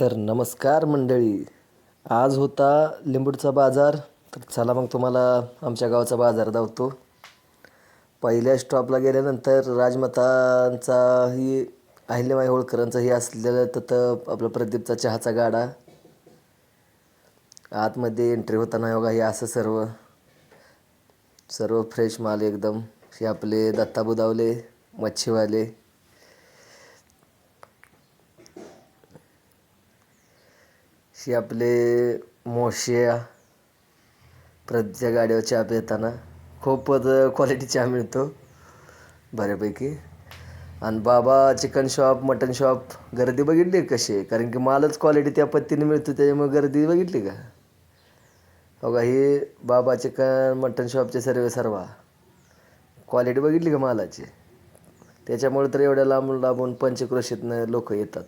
तर नमस्कार मंडळी. आज होता लिंबूडचा बाजार. तर चला मग तुम्हाला आमच्या गावचा बाजार दावतो. पहिल्या स्टॉपला गेल्यानंतर राजमातांचा ही अहिल्यामाई होळकरांचाही असलेलं तर आपलं प्रदीपचा चहाचा गाडा. आतमध्ये एंट्री होताना बघा हे असं सर्व. सर्व फ्रेश माल एकदम. हे आपले दत्ता बुदावले मच्छीवाले. हे आपले मोशिया प्रत्येक गाडीवर चहा पिताना खूपच क्वालिटी चहा मिळतो बऱ्यापैकी. आणि बाबा चिकन शॉप मटन शॉप गर्दी बघितली कशी? आहे कारण की मालच क्वालिटी त्या पद्धतीने मिळतो त्याच्यामुळे गर्दी बघितली का? हो का? ही बाबा चिकन मटन शॉपचे सर्व सर्व. क्वालिटी बघितली का मालाची? त्याच्यामुळे तर एवढ्या लांबून लांबून पंचक्रोशीतनं लोक येतात.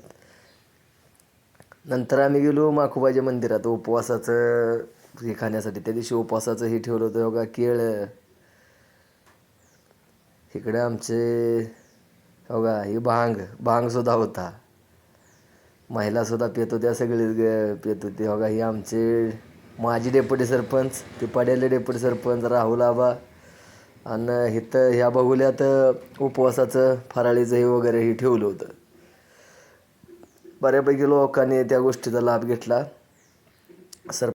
नंतर आम्ही गेलो माखुबाजी मंदिरात. उपवासाचं हे खाण्यासाठी. त्या दिवशी उपवासाचं हे ठेवलं होतं बघा केळ. इकडे आमचे हो का ही भांग. भांगसुद्धा होता. महिलासुद्धा पित होत्या सगळीच ग- पित होते. बघा हे ही आमचे माजी डेप्युटी सरपंच ते पडेले डेप्युटी सरपंच राहुल आबा. आणि इथं ह्या बघुल्यात उपवासाचं फराळीचं हे वगैरे हे ठेवलं होतं. बऱ्यापैकी लोकांनी त्या गोष्टीचा लाभ घेतला. सर